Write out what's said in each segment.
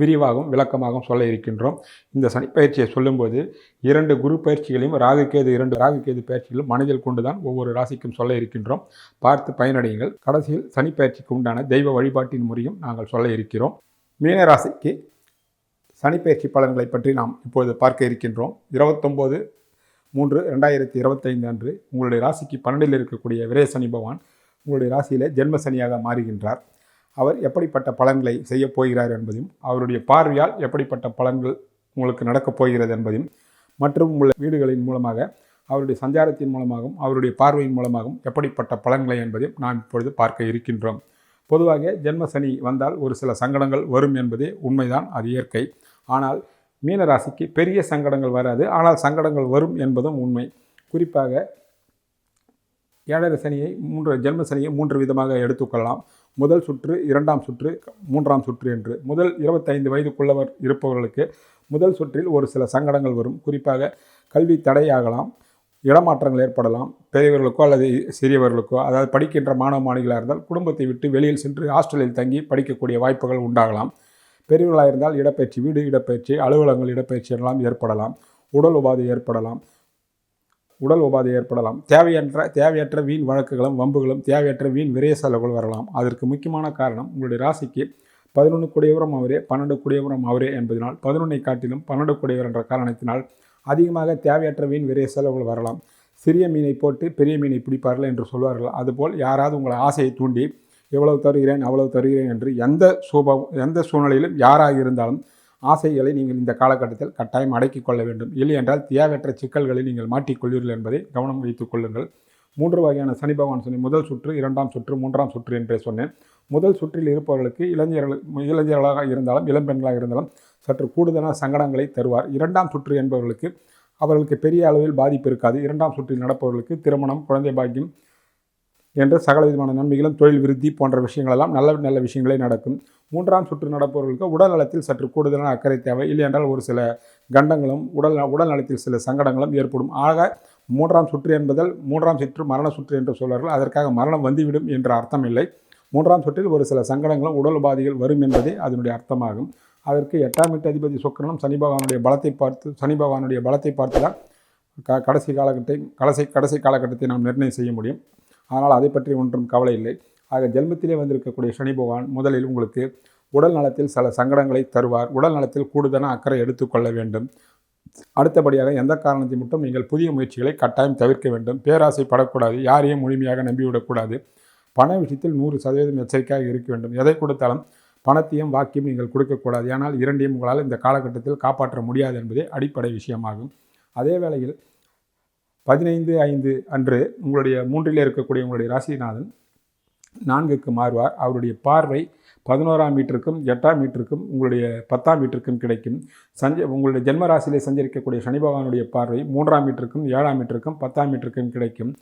விரிவாகவும் விளக்கமாகவும் சொல்ல இருக்கின்றோம். இந்த சனிப்பயிற்சியை சொல்லும்போது இரண்டு குரு பயிற்சிகளையும் ராகுகேது இரண்டு ராகுகேது பயிற்சிகளும் மனதில் கொண்டுதான் ஒவ்வொரு ராசிக்கும் சொல்ல இருக்கின்றோம். பார்த்து பயனடையுங்கள். கடைசியில் சனிப்பயிற்சிக்கு உண்டான தெய்வ வழிபாட்டின் முறையும் நாங்கள் சொல்ல இருக்கிறோம். மீன ராசிக்கு சனிப்பயிற்சி பலன்களை பற்றி நாம் இப்போது பார்க்க இருக்கின்றோம். இருபத்தொம்போது மூன்று ரெண்டாயிரத்தி இருபத்தைந்து அன்று உங்களுடைய ராசிக்கு பன்னெண்டில் இருக்கக்கூடிய விரேசனி பகவான் உங்களுடைய ராசியில் ஜென்ம சனியாக மாறுகின்றார். அவர் எப்படிப்பட்ட பலன்களை செய்யப் போகிறார் என்பதையும் அவருடைய பார்வையால் எப்படிப்பட்ட பலன்கள் உங்களுக்கு நடக்கப் போகிறது என்பதையும் மற்றும் உள்ள வீடுகளின் மூலமாக அவருடைய சஞ்சாரத்தின் மூலமாகவும் அவருடைய பார்வையின் மூலமாகவும் எப்படிப்பட்ட பலன்களை என்பதையும் நாம் இப்பொழுது பார்க்க இருக்கின்றோம். பொதுவாக ஜென்ம சனி வந்தால் ஒரு சில சங்கடங்கள் வரும் என்பதே உண்மைதான் அது இயற்கை. ஆனால் மீனராசிக்கு பெரிய சங்கடங்கள் வராது ஆனால் சங்கடங்கள் வரும் என்பதும் உண்மை. குறிப்பாக ஏழரை சனியை மூன்று ஜென்ம சனியை மூன்று விதமாக எடுத்துக்கொள்ளலாம். முதல் சுற்று இரண்டாம் சுற்று மூன்றாம் சுற்று என்று. முதல் இருபத்தைந்து வயதுக்குள்ளவர் இருப்பவர்களுக்கு முதல் சுற்றில் ஒரு சில சங்கடங்கள் வரும். குறிப்பாக கல்வி தடையாகலாம் இடமாற்றங்கள் ஏற்படலாம். பெரியவர்களுக்கோ அல்லது சிறியவர்களுக்கோ அதாவது படிக்கின்ற மாணவ மாணவிகளாக இருந்தால் குடும்பத்தை விட்டு வெளியில் சென்று ஹாஸ்டலில் தங்கி படிக்கக்கூடிய வாய்ப்புகள் உண்டாகலாம். பெரியவர்களாக இருந்தால் இடப்பயிற்சி வீடு இடப்பயிற்சி அலுவலகங்கள் இடப்பயிற்சி எல்லாம் ஏற்படலாம். உடல் உபாதை ஏற்படலாம். உடல் உபாதை ஏற்படலாம். தேவையற்ற தேவையற்ற வீண் வழக்குகளும் வம்புகளும் தேவையற்ற வீண் விரைய செலவுகள் வரலாம். அதற்கு முக்கியமான காரணம் உங்களுடைய ராசிக்கு பதினொன்று குடையவரம் அவரே பன்னெண்டு குடையவரம் அவரே என்பதனால் பதினொன்றை காட்டிலும் பன்னெண்டு குடையவர் என்ற காரணத்தினால் அதிகமாக தேவையற்ற வீண் விரைய செலவுகள் வரலாம். சிறிய மீனை போட்டு பெரிய மீனை பிடிப்பார்கள் என்று சொல்வார்கள். அதுபோல் யாராவது உங்களை ஆசையை தூண்டி எவ்வளவு தருகிறேன் அவ்வளவு தருகிறேன் என்று எந்த சூபம் எந்த சூழ்நிலையிலும் யாராக இருந்தாலும் ஆசைகளை நீங்கள் இந்த காலகட்டத்தில் கட்டாயம் அடக்கிக் கொள்ள வேண்டும். இல்லை என்றால் தேவையற்ற சிக்கல்களை நீங்கள் மாட்டிக்கொள்வீர்கள் என்பதை கவனம் வைத்துக் கொள்ளுங்கள். மூன்று வகையான சனி பகவான் சொன்னேன் முதல் சுற்று இரண்டாம் சுற்று மூன்றாம் சுற்று என்றே சொன்னேன். முதல் சுற்றில் இருப்பவர்களுக்கு இளைஞர்கள் இளைஞர்களாக இருந்தாலும் இளம்பெண்களாக இருந்தாலும் சற்று கூடுதலான சங்கடங்களை தருவார். இரண்டாம் சுற்று என்பவர்களுக்கு அவர்களுக்கு பெரிய அளவில் பாதிப்பு இருக்காது. இரண்டாம் சுற்றில் நடப்பவர்களுக்கு திருமணம் குழந்தை பாக்கியம் என்ற சகல விதமான நன்மைகளும் தொழில் விருத்தி போன்ற விஷயங்களெல்லாம் நல்ல நல்ல விஷயங்களே நடக்கும். மூன்றாம் சுற்று நடப்பவர்களுக்கு உடல் நலத்தில் சற்று கூடுதலான அக்கறை தேவை. இல்லை என்றால் ஒரு சில கண்டங்களும் உடல் உடல் நலத்தில் சில சங்கடங்களும் ஏற்படும். ஆக மூன்றாம் சுற்று என்பதால் மூன்றாம் சுற்று மரண சுற்று என்று சொல்வார்கள். அதற்காக மரணம் வந்துவிடும் என்ற அர்த்தம் இல்லை. மூன்றாம் சுற்றில் ஒரு சில சங்கடங்களும் உடல் உபாதைகள் வரும் என்பதே அதனுடைய அர்த்தமாகும். அதற்கு எட்டாம் எட்டு அதிபதி சுக்கரனும் சனி பகவானுடைய பலத்தை பார்த்து சனி பகவானுடைய பலத்தை பார்த்து தான் க கடைசி காலகட்டத்தை கடைசி கடைசி காலகட்டத்தை நாம் நிர்ணயம் செய்ய முடியும். அதனால் அதை பற்றி ஒன்றும் கவலை இல்லை. ஆக ஜென்மத்திலே வந்திருக்கக்கூடிய சனி பகவான் முதலில் உங்களுக்கு உடல் நலத்தில் சில சங்கடங்களை தருவார். உடல் நலத்தில் கூடுதலான அக்கறை எடுத்துக்கொள்ள வேண்டும். அடுத்தபடியாக எந்த காரணத்தை மட்டும் நீங்கள் புதிய முயற்சிகளை கட்டாயம் தவிர்க்க வேண்டும். பேராசை படக்கூடாது யாரையும் முழுமையாக நம்பிவிடக்கூடாது. பண விஷயத்தில் நூறு சதவீதம் எச்சரிக்கையாக இருக்க வேண்டும். எதை கொடுத்தாலும் பணத்தையும் வாக்கியம் நீங்கள் கொடுக்கக்கூடாது. ஏனால் இரண்டையும் உங்களால் இந்த காலகட்டத்தில் காப்பாற்ற முடியாது என்பதே அடிப்படை விஷயமாகும். அதே வேளையில் பதினைந்து ஐந்து அன்று உங்களுடைய மூன்றிலே இருக்கக்கூடிய உங்களுடைய ராசிநாதன் நான்குக்கு மாறுவார். அவருடைய பார்வை பதினோராம் மீட்டருக்கும் எட்டாம் மீட்டருக்கும் உங்களுடைய பத்தாம் மீட்டருக்கும் கிடைக்கும். சஞ்ச உங்களுடைய ஜென்ம ராசியிலே சஞ்சரிக்கக்கூடிய சனி பகவானுடைய பார்வை மூன்றாம் மீட்டருக்கும் ஏழாம் மீட்டருக்கும் பத்தாம் மீட்டருக்கும் கிடைக்கும்.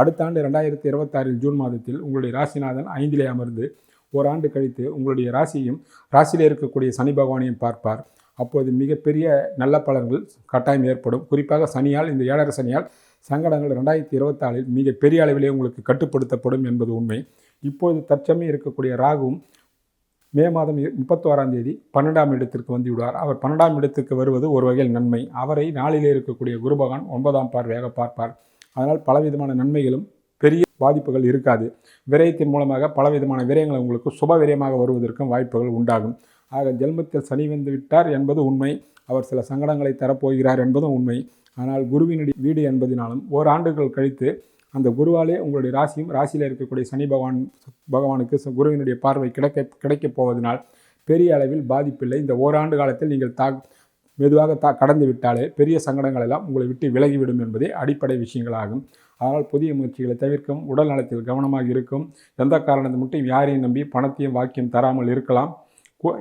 அடுத்த ஆண்டு ரெண்டாயிரத்தி இருபத்தாறில் ஜூன் மாதத்தில் உங்களுடைய ராசிநாதன் ஐந்திலே அமர்ந்து ஓராண்டு கழித்து உங்களுடைய ராசியும் ராசியிலே இருக்கக்கூடிய சனி பகவானையும் பார்ப்பார். அப்போது மிகப்பெரிய நல்ல பலன்கள் கட்டாயம் ஏற்படும். குறிப்பாக சனியால் இந்த ஏழரை சனியால் சங்கடங்கள் ரெண்டாயிரத்தி இருபத்தாலில் மிக பெரிய அளவிலே உங்களுக்கு கட்டுப்படுத்தப்படும் என்பது உண்மை. இப்போது தற்சமயம் இருக்கக்கூடிய ராகுவும் மே மாதம் முப்பத்தோராம் தேதி பன்னெண்டாம் இடத்திற்கு வந்து விடுவார் அவர் பன்னெண்டாம் இடத்துக்கு வருவது ஒரு வகையில் நன்மை. அவரை நாளிலே இருக்கக்கூடிய குருபகான் ஒன்பதாம் பார்வையாக பார்ப்பார். அதனால் பலவிதமான நன்மைகளும் பெரிய பாதிப்புகள் இருக்காது. விரயத்தின் மூலமாக பலவிதமான விரயங்கள் உங்களுக்கு சுப விரயமாக வருவதற்கும் வாய்ப்புகள் உண்டாகும். ஆக ஜென்மத்தில் சனி வந்து விட்டார் என்பது உண்மை. அவர் சில சங்கடங்களை தரப்போகிறார் என்பதும் உண்மை. ஆனால் குருவினுடைய வீடு என்பதினாலும் ஓராண்டுகள் கழித்து அந்த குருவாலே உங்களுடைய ராசியும் ராசியில் இருக்கக்கூடிய சனி பகவான் பகவானுக்கு ச- குருவினுடைய பார்வை கிடைக்க கிடைக்கப் போவதனால் பெரிய அளவில் பாதிப்பில்லை. இந்த ஓராண்டு காலத்தில் நீங்கள் தா மெதுவாக தா கடந்து விட்டாலே பெரிய சங்கடங்கள் எல்லாம் உங்களை விட்டு விலகிவிடும் என்பதே அடிப்படை விஷயங்களாகும். ஆனால் புதிய முயற்சிகளை தவிர்க்கும் உடல் நலத்தில் கவனமாக இருக்கும். எந்த காரணத்தை மட்டும் யாரையும் நம்பி பணத்தையும் வாக்கியம் தராமல் இருக்கலாம்.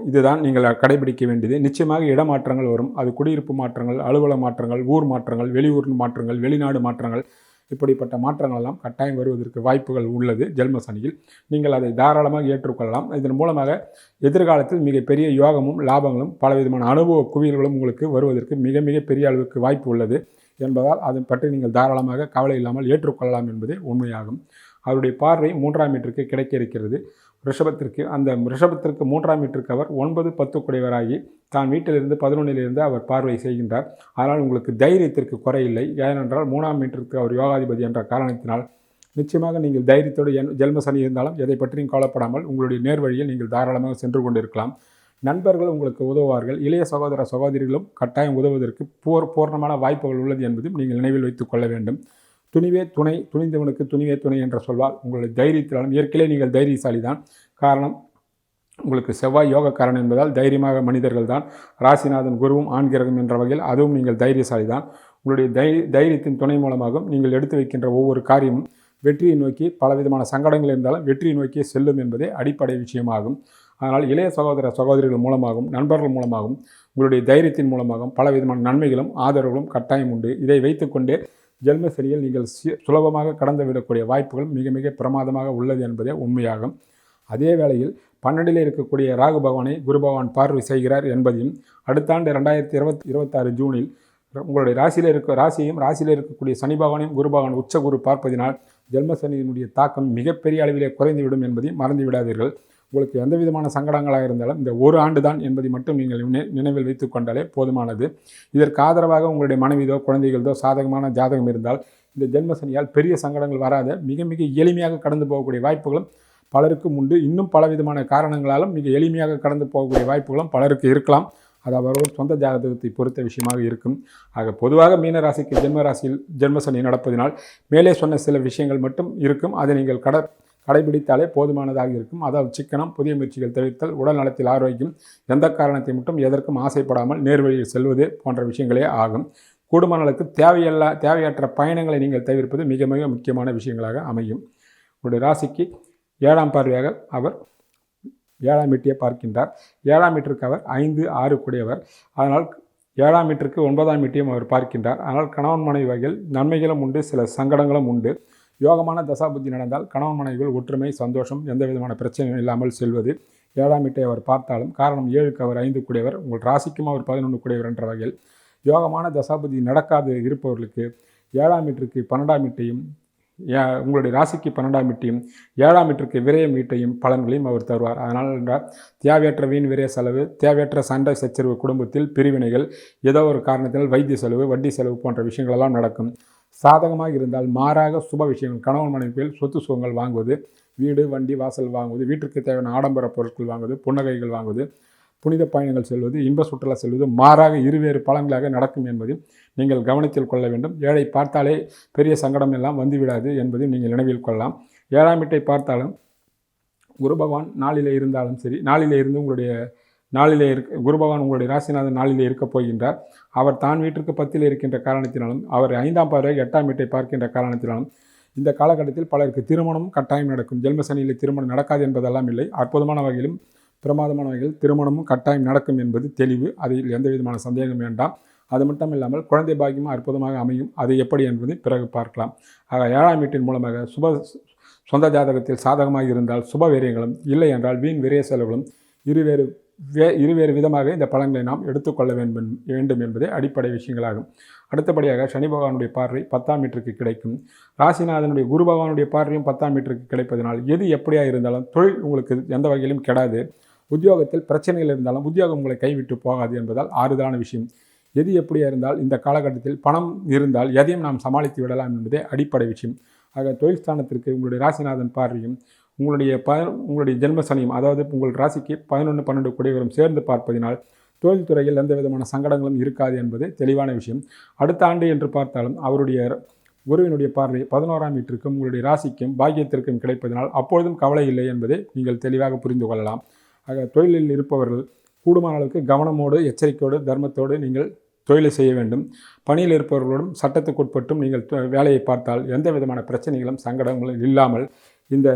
இதுதான் நீங்கள் கடைபிடிக்க வேண்டியது. நிச்சயமாக இடமாற்றங்கள் வரும். அது குடியிருப்பு மாற்றங்கள் அலுவல மாற்றங்கள் ஊர் மாற்றங்கள் வெளியூர் மாற்றங்கள் வெளிநாடு மாற்றங்கள் இப்படிப்பட்ட மாற்றங்கள் எல்லாம் கட்டாயம் வருவதற்கு வாய்ப்புகள் உள்ளது ஜென்ம சனியில். நீங்கள் அதை தாராளமாக ஏற்றுக்கொள்ளலாம். இதன் மூலமாக எதிர்காலத்தில் மிகப்பெரிய யோகமும் லாபங்களும் பலவிதமான அனுபவ குவியல்களும் உங்களுக்கு வருவதற்கு மிக மிக பெரிய அளவுக்கு வாய்ப்பு உள்ளது என்பதால் அதை பற்றி நீங்கள் தாராளமாக கவலை இல்லாமல் ஏற்றுக்கொள்ளலாம் என்பதே உண்மையாகும். அவருடைய பார்வை மூன்றாம் மீட்டருக்கு கிடைக்க இருக்கிறது. ரிஷபத்திற்கு அந்த ரிஷபத்திற்கு மூன்றாம் மீட்டருக்கு அவர் ஒன்பது பத்து குடைவராகி தான் வீட்டிலிருந்து பதினொன்றிலிருந்து அவர் பார்வை செய்கின்றார். ஆனால் உங்களுக்கு தைரியத்திற்கு குறையில்லை. ஏனென்றால் மூணாம் மீட்டருக்கு அவர் யோகாதிபதி என்ற காரணத்தினால் நிச்சயமாக நீங்கள் தைரியத்தோடு என் ஜென்ம சனி இருந்தாலும் எதை பற்றியும் கவலைப்படாமல் உங்களுடைய நேர்வழியில் நீங்கள் தாராளமாக சென்று கொண்டிருக்கலாம். நண்பர்கள் உங்களுக்கு உதவுவார்கள். இளைய சகோதர சகோதரிகளும் கட்டாயம் உதவுவதற்கு பூர் பூர்ணமான வாய்ப்புகள் உள்ளது என்பதும் நீங்கள் நினைவில் வைத்துக் கொள்ள வேண்டும். துணிவே துணை துணிந்தவனுக்கு துணிவே துணை என்ற சொல்வால் உங்களுடைய தைரியத்தினாலும் ஏற்கனவே நீங்கள் தைரியசாலி தான் காரணம் உங்களுக்கு செவ்வாய் யோகக்காரன் என்பதால் தைரியமாக மனிதர்கள் தான் ராசிநாதன் குருவும் ஆண்கிரகம் என்ற வகையில் அதுவும் நீங்கள் தைரியசாலி தான் உங்களுடைய தை தைரியத்தின் துணை மூலமாகவும் நீங்கள் எடுத்து வைக்கின்ற ஒவ்வொரு காரியமும் வெற்றியை நோக்கி பலவிதமான சங்கடங்கள் இருந்தாலும் வெற்றியை நோக்கி செல்லும் என்பதே அடிப்படை விஷயமாகும். அதனால் இளைய சகோதர சகோதரிகள் மூலமாகவும் நண்பர்கள் மூலமாகவும் உங்களுடைய தைரியத்தின் மூலமாகவும் பலவிதமான நன்மைகளும் ஆதரவுகளும் கட்டாயம் உண்டு. இதை வைத்துக்கொண்டே ஜென்ம சரியில் நீங்கள் சுலபமாக கடந்து விடக்கூடிய வாய்ப்புகள் மிக மிக பிரமாதமாக உள்ளது என்பதே உண்மையாகும். அதே வேளையில் பன்னெண்டில் இருக்கக்கூடிய ராகு பகவானை குரு பகவான் பார்வை செய்கிறார் என்பதையும் அடுத்த ஆண்டு ரெண்டாயிரத்தி இருபத்தி இருபத்தாறு ஜூனில் உங்களுடைய ராசியில் இருக்க ராசியையும் ராசியில் இருக்கக்கூடிய சனி பகவானையும் குரு பகவான் உச்ச குரு பார்ப்பதினால் ஜென்ம சனியினுடைய தாக்கம் மிகப்பெரிய அளவிலே குறைந்துவிடும் என்பதையும் மறந்து விடாதீர்கள் உங்களுக்கு எந்த விதமான சங்கடங்களாக இருந்தாலும் இந்த ஒரு ஆண்டு தான் என்பதை மட்டும் நீங்கள் நினை- நினைவில் வைத்துக் கொண்டாலே போதுமானது. இதற்கு ஆதரவாக உங்களுடைய மனைவிதோ குழந்தைகளதோ சாதகமான ஜாதகம் இருந்தால் இந்த ஜென்மசனியால் பெரிய சங்கடங்கள் வராத மிக மிக எளிமையாக கடந்து போகக்கூடிய வாய்ப்புகளும் பலருக்கும் உண்டு. இன்னும் பலவிதமான காரணங்களாலும் மிக எளிமையாக கடந்து போகக்கூடிய வாய்ப்புகளும் பலருக்கு இருக்கலாம். அது அவர்கள் சொந்த ஜாதகத்தை பொறுத்த விஷயமாக இருக்கும். ஆக பொதுவாக மீன ராசிக்கு ஜென்ம ராசியில் நடப்பதினால் மேலே சொன்ன சில விஷயங்கள் மட்டும் இருக்கும். அதை நீங்கள் கட கடைபிடித்தாலே போதுமானதாக இருக்கும். அதாவது சிக்கனம் புதிய முயற்சிகள் தெரிவித்தல் உடல் நலத்தில் ஆரோக்கியம் எந்த காரணத்தை மட்டும் எதற்கும் ஆசைப்படாமல் நேர்வழியில் செல்வது போன்ற விஷயங்களே ஆகும். கூடுமான அளவுக்கு தேவையல்ல தேவையற்ற பயணங்களை நீங்கள் தவிர்ப்பது மிக மிக முக்கியமான விஷயங்களாக அமையும். உங்களுடைய ராசிக்கு ஏழாம் பார்வையாக அவர் ஏழாம் மீட்டியை பார்க்கின்றார். ஏழாம் மீட்டருக்கு அவர் ஐந்து ஆறு கூடியவர். அதனால் ஏழாம் மீட்டருக்கு ஒன்பதாம் வீட்டையும் அவர் பார்க்கின்றார். ஆனால் கணவன் மனைவி வகையில் நன்மைகளும் உண்டு சில சங்கடங்களும் உண்டு. யோகமான தசாபுத்தி நடந்தால் கணவன் மனைவிகள் ஒற்றுமை சந்தோஷம் எந்த விதமான பிரச்சனையும் இல்லாமல் செல்வது. ஏழாம் மீட்டை அவர் பார்த்தாலும் காரணம் ஏழுக்கு அவர் ஐந்து கூடியவர் உங்கள் ராசிக்கும் அவர் பதினொன்று கூடியவர் என்ற வகையில் யோகமான தசாபுத்தி நடக்காது இருப்பவர்களுக்கு ஏழாம் மீட்டருக்கு பன்னெண்டாம் மீட்டையும் உங்களுடைய ராசிக்கு பன்னெண்டாம் வீட்டையும் ஏழாம் மீட்டருக்கு விரயம் வீட்டையும் பலன்களையும் அவர் தருவார். அதனால் என்றால் தேவையற்ற வீண் விரய செலவு தேவையற்ற சண்டை சச்சரவு குடும்பத்தில் பிரிவினைகள் ஏதோ ஒரு காரணத்தினால் வைத்திய செலவு வட்டி செலவு போன்ற விஷயங்களெல்லாம் நடக்கும். சாதகமாக இருந்தால் மாறாக சுப விஷயங்கள் கணவன் மனைவியில் சொத்து சுகங்கள் வாங்குவது வீடு வண்டி வாசல் வாங்குவது வீட்டிற்கு தேவையான ஆடம்பர பொருட்கள் வாங்குவது புன்னகைகள் வாங்குவது புனித பயணங்கள் செல்வது இன்ப சுற்றுலா செல்வது மாறாக இருவேறு பலன்களாக நடக்கும் என்பதையும் நீங்கள் கவனத்தில் கொள்ள வேண்டும். ஏழை பார்த்தாலே பெரிய சங்கடம் எல்லாம் வந்துவிடாது என்பதையும் நீங்கள் நினைவில் கொள்ளலாம். ஏழாம் வீட்டை பார்த்தாலும் குரு பகவான் நாளிலே இருந்தாலும் சரி நாளிலே இருந்து உங்களுடைய நாளிலே இருக்க குரு பகவான் உங்களுடைய ராசிநாதன் நாளிலே இருக்கப் போகின்றார். அவர் தான் வீட்டிற்கு பத்தில் இருக்கின்ற காரணத்தினாலும் அவர் ஐந்தாம் பார்வை எட்டாம் வீட்டை பார்க்கின்ற காரணத்தினாலும் இந்த காலகட்டத்தில் பலருக்கு திருமணம் கட்டாயம் நடக்கும். ஜென்மசனியில் திருமணம் நடக்காது என்பதெல்லாம் இல்லை. அற்புதமான வகையிலும் பிரமாதமான வகையில் திருமணமும் கட்டாயம் நடக்கும் என்பது தெளிவு. அதில் எந்த விதமான சந்தேகம் வேண்டாம். அது மட்டும் இல்லாமல் குழந்தை பாக்கியமும் அற்புதமாக அமையும். அது எப்படி என்பதை பிறகு பார்க்கலாம். ஆக ஏழாம் வீட்டின் மூலமாக சுப சொந்த ஜாதகத்தில் சாதகமாக இருந்தால் சுப வீரியங்களும் இல்லை என்றால் வீண் விரய செலவுகளும் இருவேறு வே இருவேறு விதமாக இந்த பலன்களை நாம் எடுத்துக்கொள்ள வேண்டும் வேண்டும் என்பதே அடிப்படை விஷயங்களாகும். அடுத்தபடியாக சனி பகவானுடைய பார்வை பத்தாம் மீட்டருக்கு கிடைக்கும். ராசிநாதனுடைய குரு பகவானுடைய பார்வையும் பத்தாம் மீட்டருக்கு கிடைப்பதனால் எது எப்படியா இருந்தாலும் தொழில் உங்களுக்கு எந்த வகையிலும் கெடாது. உத்தியோகத்தில் பிரச்சனைகள் இருந்தாலும் உத்தியோகம் உங்களை கைவிட்டு போகாது என்பதால் ஆறுதலான விஷயம். எது எப்படியா இருந்தால் இந்த காலகட்டத்தில் பணம் இருந்தால் எதையும் நாம் சமாளித்து விடலாம் என்பதே அடிப்படை விஷயம். ஆக தொழில் ஸ்தானத்திற்கு உங்களுடைய ராசிநாதன் பார்வையும் உங்களுடைய ப உங்களுடைய ஜென்மசனியம் அதாவது உங்கள் ராசிக்கு பதினொன்று பன்னெண்டு குடிவரும் சேர்ந்து பார்ப்பதினால் தொழில்துறையில் எந்த விதமான சங்கடங்களும் இருக்காது என்பது தெளிவான விஷயம். அடுத்த ஆண்டு என்று பார்த்தாலும் அவருடைய குருவினுடைய பார்வை பதினோராம் வீட்டிற்கும் உங்களுடைய ராசிக்கும் பாக்கியத்திற்கும் கிடைப்பதனால் அப்பொழுதும் கவலை இல்லை என்பதை நீங்கள் தெளிவாக புரிந்து கொள்ளலாம். ஆக தொழிலில் இருப்பவர்கள் கூடுமான அளவுக்கு கவனமோடு எச்சரிக்கையோடு தர்மத்தோடு நீங்கள் தொழிலை செய்ய வேண்டும். பணியில் இருப்பவர்களோடும் சட்டத்துக்குட்பட்டும் நீங்கள் வேலையை பார்த்தால் எந்த விதமான பிரச்சனைகளும் சங்கடங்களும் இல்லாமல் இந்த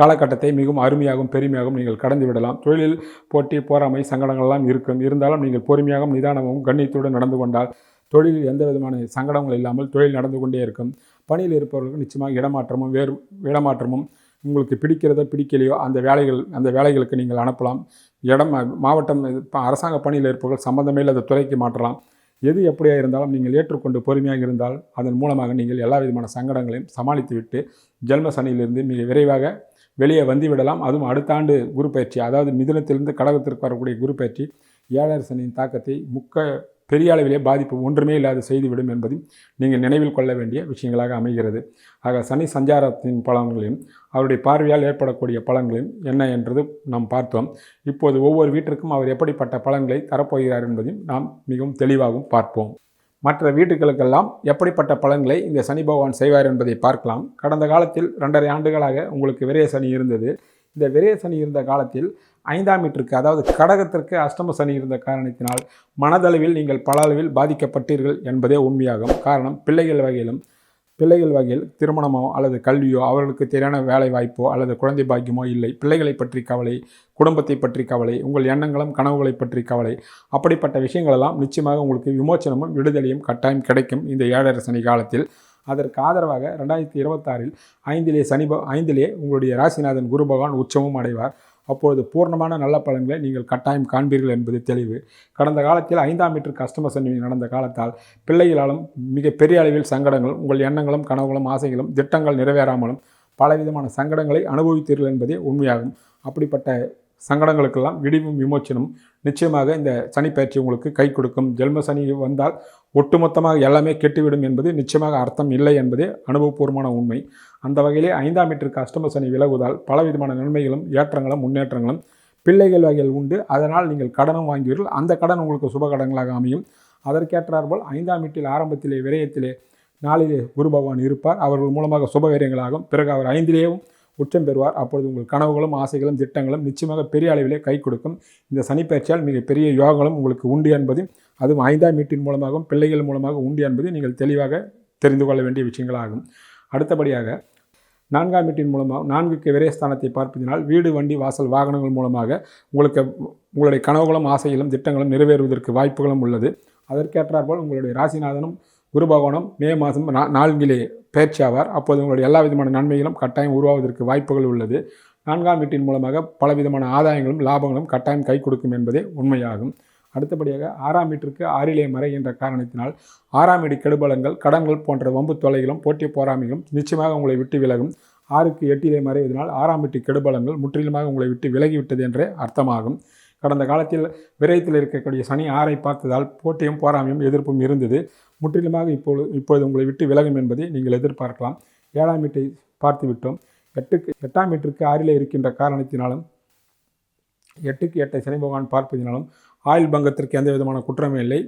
காலகட்டத்தை மிகவும் அருமையாகவும் பெருமையாகவும் நீங்கள் கடந்து விடலாம். தொழிலில் போட்டி போராமை சங்கடங்கள்லாம் இருக்கும். இருந்தாலும் நீங்கள் பொறுமையாகவும் நிதானமும் கண்ணியத்துடன் நடந்து கொண்டால் தொழிலில் எந்த விதமான சங்கடங்கள் இல்லாமல் தொழில் நடந்து கொண்டே இருக்கும். பணியில் இருப்பவர்களுக்கு நிச்சயமாக இடமாற்றமும் வேறு இடமாற்றமும் உங்களுக்கு பிடிக்கிறதோ பிடிக்கலையோ அந்த வேலைகள் அந்த வேலைகளுக்கு நீங்கள் அனுப்பலாம். இடம் மாவட்டம் அரசாங்க பணியில் இருப்பவர்கள் சம்பந்தமே இல்லாத துறைக்கு மாற்றலாம். எது எப்படியாக இருந்தாலும் நீங்கள் ஏற்றுக்கொண்டு பொறுமையாக இருந்தால் அதன் மூலமாக நீங்கள் எல்லா விதமான சங்கடங்களையும் சமாளித்து விட்டு ஜென்ம சனியிலிருந்து மிக விரைவாக வெளியே வந்து விடலாம். அதுவும் அடுத்த ஆண்டு குரு பயிற்சி. அதாவது மிதுனத்திலிருந்து கடகத்திற்கு வரக்கூடிய குரு பயிற்சி. ஏழரை சனியின் தாக்கத்தை முக்க பெரிய அளவிலே பாதிப்பு ஒன்றுமே இல்லாத செய்துவிடும் என்பதையும் நீங்கள் நினைவில் கொள்ள வேண்டிய விஷயங்களாக அமைகிறது. ஆக சனி சஞ்சாரத்தின் பலன்களையும் அவருடைய பார்வையால் ஏற்படக்கூடிய பலன்களையும் என்ன என்றது நாம் பார்த்தோம். இப்போது ஒவ்வொரு வீட்டிற்கும் அவர் எப்படிப்பட்ட பலன்களை தரப்போகிறார் என்பதையும் நாம் மிகவும் தெளிவாகவும் பார்ப்போம். மற்ற வீட்டுகளுக்கெல்லாம் எப்படிப்பட்ட பலன்களை இந்த சனி பகவான் செய்வார் என்பதை பார்க்கலாம். கடந்த காலத்தில் ரெண்டரை ஆண்டுகளாக உங்களுக்கு விரைய சனி இருந்தது. இந்த விரைய சனி இருந்த காலத்தில் ஐந்தாம் வீட்டிற்கு அதாவது கடகத்திற்கு அஷ்டம சனி இருந்த காரணத்தினால் மனதளவில் நீங்கள் பல அளவில் பாதிக்கப்பட்டீர்கள் என்பதே உண்மையாகும். காரணம் பிள்ளைகள் வகையிலும் பிள்ளைகள் வகையில் திருமணமோ அல்லது கல்வியோ அவர்களுக்கு தேவையான வேலை வாய்ப்போ அல்லது குழந்தை பாக்கியமோ இல்லை. பிள்ளைகளை பற்றி கவலை குடும்பத்தை பற்றி கவலை உங்கள் எண்ணங்களும் கனவுகளை பற்றி கவலை. அப்படிப்பட்ட விஷயங்களெல்லாம் நிச்சயமாக உங்களுக்கு விமோச்சனமும் விடுதலையும் கட்டாயம் கிடைக்கும் இந்த ஏழரை சனி காலத்தில். அதற்கு ஆதரவாக ரெண்டாயிரத்தி இருபத்தாறில் ஐந்திலே சனி ஐந்திலே உங்களுடைய ராசிநாதன் குரு பகவான் உச்சமும் அடைவார். அப்பொழுது பூர்ணமான நல்ல பலன்களை நீங்கள் கட்டாயம் காண்பீர்கள் என்பது தெளிவு. கடந்த காலத்தில் ஐந்தாம் மீட்டர் கஸ்டமர் சனி நடந்த காலத்தால் பிள்ளைகளாலும் மிக பெரிய அளவில் சங்கடங்கள் உங்கள் எண்ணங்களும் கனவுகளும் ஆசைகளும் திட்டங்கள் நிறைவேறாமலும் பலவிதமான சங்கடங்களை அனுபவித்தீர்கள் என்பதே உண்மையாகும். அப்படிப்பட்ட சங்கடங்களுக்கெல்லாம் விடிவும் விமோச்சனம் நிச்சயமாக இந்த சனி பயிற்சி உங்களுக்கு கை கொடுக்கும். ஜென்ம சனி வந்தால் ஒட்டுமொத்தமாக எல்லாமே கெட்டுவிடும் என்பது நிச்சயமாக அர்த்தம் இல்லை என்பதே அனுபவபூர்வமான உண்மை. அந்த வகையிலே ஐந்தாம் மீட்டருக்கு அஷ்டம சனி விலகுவதால் பலவிதமான நன்மைகளும் ஏற்றங்களும் முன்னேற்றங்களும் பிள்ளைகள் வகையில் உண்டு. அதனால் நீங்கள் கடனும் வாங்குவீர்கள். அந்த கடன் உங்களுக்கு சுப கடன்களாக அமையும். அதற்கேற்றார்போல் ஐந்தாம் வீட்டில் ஆரம்பத்திலே விரயத்திலே நாளிலே குரு பகவான் இருப்பார். அவர்கள் மூலமாக சுப விரயங்களாகும். பிறகு அவர் ஐந்திலேயும் உச்சம் பெறுவார். அப்பொழுது உங்கள் கனவுகளும் ஆசைகளும் திட்டங்களும் நிச்சயமாக பெரிய அளவிலே கை கொடுக்கும். இந்த சனிப்பயிற்சியால் மிகப்பெரிய யோகங்களும் உங்களுக்கு உண்டு என்பதையும் அதுவும் ஐந்தாம் வீட்டின் மூலமாகவும் பிள்ளைகள் மூலமாக உண்டு என்பதை நீங்கள் தெளிவாக தெரிந்து கொள்ள வேண்டிய விஷயங்களாகும். அடுத்தபடியாக நான்காம் வீட்டின் மூலமாக நான்குக்கு விரயஸ்தானத்தை பார்ப்பதினால் வீடு வண்டி வாசல் வாகனங்கள் மூலமாக உங்களுக்கு உங்களுடைய கனவுகளும் ஆசைகளும் திட்டங்களும் நிறைவேறுவதற்கு வாய்ப்புகளும் உள்ளது. அதற்கேற்றாற்போல் உங்களுடைய ராசிநாதனும் குரு பகவானும் மே மாதம் நான்கிலே பயிற்சி ஆவார் அப்போது உங்களுடைய எல்லா விதமான நன்மைகளும் கட்டாயம் உருவாவதற்கு வாய்ப்புகள் உள்ளது. நான்காம் வீட்டின் மூலமாக பல விதமான ஆதாயங்களும் லாபங்களும் கட்டாயம் கை கொடுக்கும் என்பதே உண்மையாகும். அடுத்தபடியாக ஆறாம் வீட்டிற்கு ஆறிலே மறை என்ற காரணத்தினால் ஆறாம் வீடு கெடுபலங்கள் கடன்கள் போன்ற வம்பு தொலைகளும் போட்டி போராமைகளும் நிச்சயமாக உங்களை விட்டு விலகும். ஆறுக்கு எட்டிலே மறைவதனால் ஆறாம் வீட்டு கெடுபலங்கள் முற்றிலுமாக உங்களை விட்டு விலகிவிட்டது என்றே அர்த்தமாகும். கடந்த காலத்தில் விரயத்தில் இருக்கக்கூடிய சனி ஆறை பார்த்ததால் போட்டியும் போராமையும் எதிர்ப்பும் இருந்தது. முற்றிலுமாக இப்பொழுது இப்பொழுது உங்களை விட்டு விலகும் என்பதை நீங்கள் எதிர்பார்க்கலாம். ஏழாம் வீட்டை பார்த்து விட்டோம் எட்டுக்கு எட்டாம் வீட்டிற்கு ஆறிலே இருக்கின்ற காரணத்தினாலும் எட்டுக்கு எட்டை சனி பகவான் பார்ப்பதினாலும் ஆயுள் பங்கத்திற்கு எந்த விதமான குற்றமும் இல்லை.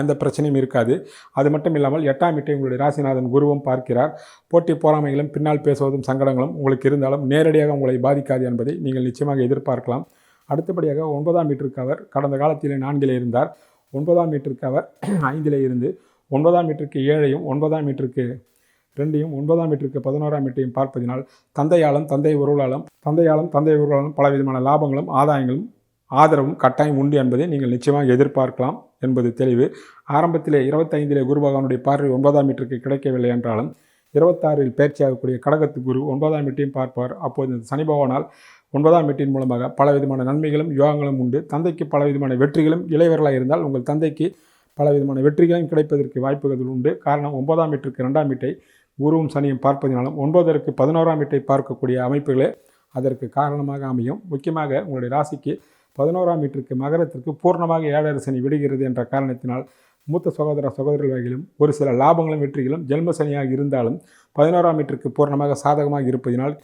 எந்த பிரச்சனையும் இருக்காது. அது மட்டும் இல்லாமல் எட்டாம் வீட்டை உங்களுடைய ராசிநாதன் குருவும் பார்க்கிறார். போட்டி போராமைகளும் பின்னால் பேசுவதும் சங்கடங்களும் உங்களுக்கு இருந்தாலும் நேரடியாக உங்களை பாதிக்காது என்பதை நீங்கள் நிச்சயமாக எதிர்பார்க்கலாம். அடுத்தபடியாக ஒன்பதாம் மீட்டருக்கு அவர் கடந்த காலத்திலே நான்கிலே இருந்தார். ஒன்பதாம் மீட்டருக்கு அவர் ஐந்திலே இருந்து ஒன்பதாம் மீட்டருக்கு ஏழையும் ஒன்பதாம் மீட்டருக்கு ரெண்டையும் ஒன்பதாம் மீட்டருக்கு பதினோராம் மீட்டையும் பார்ப்பதினால் தந்தையாலும் தந்தை உருவலாலும் தந்தையாலும் தந்தை உறவுகளாலும் பலவிதமான லாபங்களும் ஆதாயங்களும் ஆதரவும் கட்டாயம் உண்டு என்பதை நீங்கள் நிச்சயமாக எதிர்பார்க்கலாம் என்பது தெளிவு. ஆரம்பத்திலே இருபத்தைந்திலே குரு பகவானுடைய பார்வை ஒன்பதாம் மீட்டருக்கு கிடைக்கவில்லை என்றாலும் இருபத்தாறில் பயிற்சியாகக்கூடிய கடகத்து குரு ஒன்பதாம் வீட்டையும் பார்ப்பார். அப்போது சனி பகவானால் ஒன்பதாம் வீட்டின் மூலமாக பலவிதமான நன்மைகளும் யோகங்களும் உண்டு. தந்தைக்கு பலவிதமான வெற்றிகளும் இளையவர்களாக இருந்தால் உங்கள் தந்தைக்கு பலவிதமான வெற்றிகளும் கிடைப்பதற்கு வாய்ப்புகள் உண்டு. காரணம் ஒன்பதாம் வீட்டிற்கு இரண்டாம் வீட்டை குருவும் சனியும் பார்ப்பதினாலும் ஒன்பதற்கு பதினோராம் வீட்டை பார்க்கக்கூடிய அமைப்புகளே அதற்கு காரணமாக அமையும். முக்கியமாக உங்களுடைய ராசிக்கு பதினோராம் வீட்டிற்கு மகரத்திற்கு பூர்ணமாக ஏழரை சனி விடுகிறது என்ற காரணத்தினால் மூத்த சகோதர சகோதரர்கள் வகையிலும் ஒரு சில லாபங்களும் வெற்றிகளும் ஜென்ம சனியாக இருந்தாலும் பதினோராம் வீட்டிற்கு பூர்ணமாக சாதகமாக இருப்பதினால்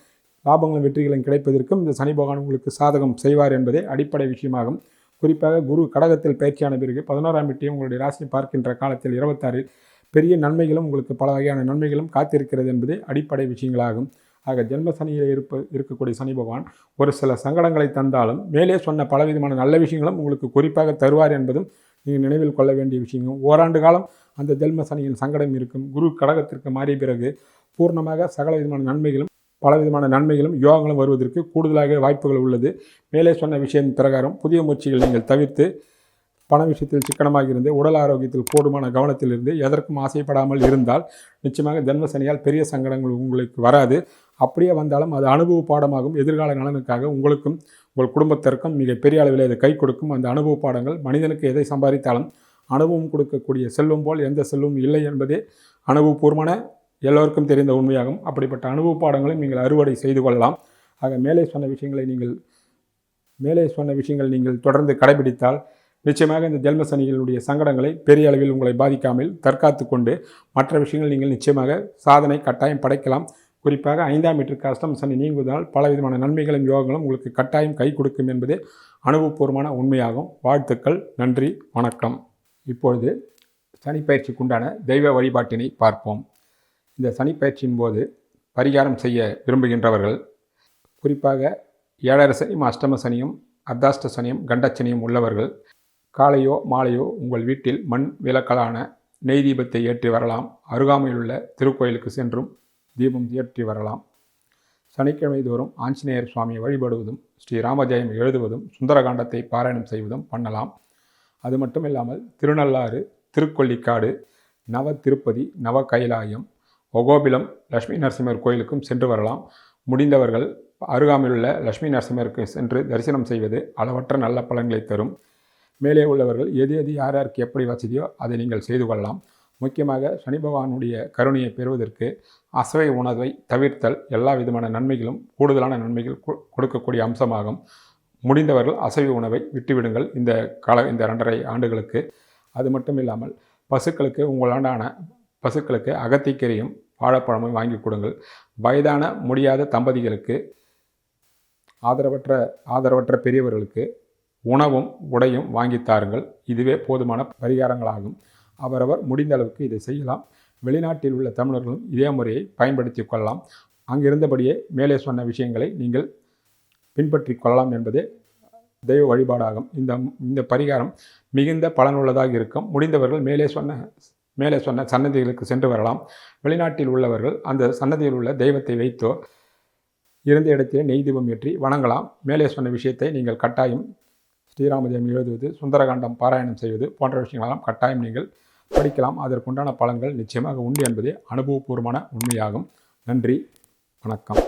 லாபங்களும் வெற்றிகளும் கிடைப்பதற்கும் இந்த சனி பகவான் உங்களுக்கு சாதகம் செய்வார் என்பதே அடிப்படை விஷயமாகும். குறிப்பாக குரு கடகத்தில் பயிற்சியான பிறகு பதினோராம் வீட்டையும் உங்களுடைய ராசியை பார்க்கின்ற காலத்தில் இருபத்தாறில் பெரிய நன்மைகளும் உங்களுக்கு பல வகையான நன்மைகளும் காத்திருக்கிறது என்பது அடிப்படை விஷயங்களாகும். ஆக ஜென்ம சனியில் இருப்ப இருக்கக்கூடிய சனி பகவான் ஒரு சில சங்கடங்களை தந்தாலும் மேலே சொன்ன பலவிதமான நல்ல விஷயங்களும் உங்களுக்கு குறிப்பாக தருவார் என்பதும் நீங்கள் நினைவில் கொள்ள வேண்டிய விஷயங்கள். ஓராண்டு காலம் அந்த ஜென்ம சனியின் சங்கடம் இருக்கும். குரு கடகத்திற்கு மாறிய பிறகு பூர்ணமாக சகல விதமான நன்மைகளும் பலவிதமான நன்மைகளும் யோகங்களும் வருவதற்கு கூடுதலாக வாய்ப்புகள் உள்ளது. மேலே சொன்ன விஷயம் பிரகாரம் புதிய முயற்சிகள் நீங்கள் தவிர்த்து பண விஷயத்தில் சிக்கனமாக இருந்து உடல் ஆரோக்கியத்தில் போதுமான கவனத்தில் இருந்து எதற்கும் ஆசைப்படாமல் இருந்தால் நிச்சயமாக ஜென்ம சனியால் பெரிய சங்கடங்கள் உங்களுக்கு வராது. அப்படியே வந்தாலும் அது அனுபவ பாடமாகும். எதிர்கால நலனுக்காக உங்களுக்கும் உங்கள் குடும்பத்திற்கும் மிக பெரிய அளவில் இது கை கொடுக்கும். அந்த அனுபவ பாடங்கள் மனிதனுக்கு எதை சம்பாதித்தாலும் அனுபவம் கொடுக்கக்கூடிய செல்வம் போல் எந்த செல்வம் இல்லை என்பதே அனுபவபூர்வமான எல்லோருக்கும் தெரிந்த உண்மையாகும். அப்படிப்பட்ட அனுபவ பாடங்களை நீங்கள் அறுவடை செய்து கொள்ளலாம். ஆக மேலே சொன்ன விஷயங்களை நீங்கள் மேலே சொன்ன விஷயங்கள் நீங்கள் தொடர்ந்து கடைபிடித்தால் நிச்சயமாக இந்த ஜென்ம சனிகளுடைய சங்கடங்களை பெரிய அளவில் உங்களை பாதிக்காமல் தற்காத்து கொண்டு மற்ற விஷயங்கள் நீங்கள் நிச்சயமாக சாதனை கட்டாயம் படைக்கலாம். குறிப்பாக ஐந்தாம் மீட்டருக்கு அஷ்டம் சனி நீங்குவதால் பலவிதமான நன்மைகளும் யோகங்களும் உங்களுக்கு கட்டாயம் கை கொடுக்கும் என்பது அனுபவபூர்வமான உண்மையாகும். வாழ்த்துக்கள் நன்றி வணக்கம். இப்பொழுது சனிப்பயிற்சிக்குண்டான தெய்வ வழிபாட்டினை பார்ப்போம். இந்த சனிப்பயிற்சியின் போது பரிகாரம் செய்ய விரும்புகின்றவர்கள் குறிப்பாக ஏழரை சனியும் அஷ்டம சனியும் அர்த்தாஷ்ட சனியும் கண்டச்சனியும் உள்ளவர்கள் காலையோ மாலையோ உங்கள் வீட்டில் மண் விளக்கலான நெய் தீபத்தை ஏற்றி வரலாம். அருகாமையிலுள்ள திருக்கோயிலுக்கு சென்றும் தீபம் ஏற்றி வரலாம். சனிக்கிழமை தோறும் ஆஞ்சநேயர் சுவாமியை வழிபடுவதும் ஸ்ரீராமஜெயம் எழுதுவதும் சுந்தரகாண்டத்தை பாராயணம் செய்வதும் பண்ணலாம். அது மட்டும் இல்லாமல் திருநள்ளாறு திருக்கொல்லிக்காடு நவ திருப்பதி நவ கைலாயம் ஒகோபிலம் லட்சுமி நரசிம்மர் கோயிலுக்கும் சென்று வரலாம். முடிந்தவர்கள் அருகாமையிலுள்ள லட்சுமி நரசிம்மருக்கு சென்று தரிசனம் செய்வது அளவற்ற நல்ல பலன்களை தரும். மேலே உள்ளவர்கள் எது எது யார் யாருக்கு எப்படி வசதியோ அதை நீங்கள் செய்து கொள்ளலாம். முக்கியமாக சனி பகவானுடைய கருணையை பெறுவதற்கு அசவை உணவை தவிர்த்தல் எல்லா விதமான நன்மைகளும் கூடுதலான நன்மைகள் கொ- கொடுக்கக்கூடிய அம்சமாகும். முடிந்தவர்கள் அசைவ உணவை விட்டுவிடுங்கள் இந்த கால இந்த ரெண்டரை ஆண்டுகளுக்கு. அது மட்டும் இல்லாமல் பசுக்களுக்கு உங்களாண்டான பசுக்களுக்கு அகத்திக்கீரையும் வாழைப்பழமும் வாங்கி கொடுங்கள். வயதான முடியாத தம்பதிகளுக்கு ஆதரவற்ற ஆதரவற்ற பெரியவர்களுக்கு உணவும் உடையும் வாங்கி தாருங்கள். இதுவே போதுமான பரிகாரங்களாகும். அவரவர் முடிந்த அளவுக்கு இதை செய்யலாம். வெளிநாட்டில் உள்ள தமிழர்களும் இதே முறையை பயன்படுத்தி கொள்ளலாம். அங்கிருந்தபடியே மேலே சொன்ன விஷயங்களை நீங்கள் பின்பற்றி கொள்ளலாம் என்பதே தெய்வ வழிபாடாகும். இந்த இந்த பரிகாரம் மிகுந்த பலனுள்ளதாக இருக்கும். முடிந்தவர்கள் மேலே சொன்ன மேலே சொன்ன சன்னதிகளுக்கு சென்று வரலாம். வெளிநாட்டில் உள்ளவர்கள் அந்த சன்னதியில் உள்ள தெய்வத்தை வைத்தோ இருந்த இடத்திலே நெய் தீபம் ஏற்றி வணங்கலாம். மேலே சொன்ன விஷயத்தை நீங்கள் கட்டாயம் ஸ்ரீராமஜெயம் எழுதுவது சுந்தரகாண்டம் பாராயணம் செய்வது போன்ற விஷயங்களெல்லாம் கட்டாயம் நீங்கள் படிக்கலாம். அதற்குண்டான பலன்கள் நிச்சயமாக உண்டு என்பதே அனுபவபூர்வமான உண்மையாகும். நன்றி வணக்கம்.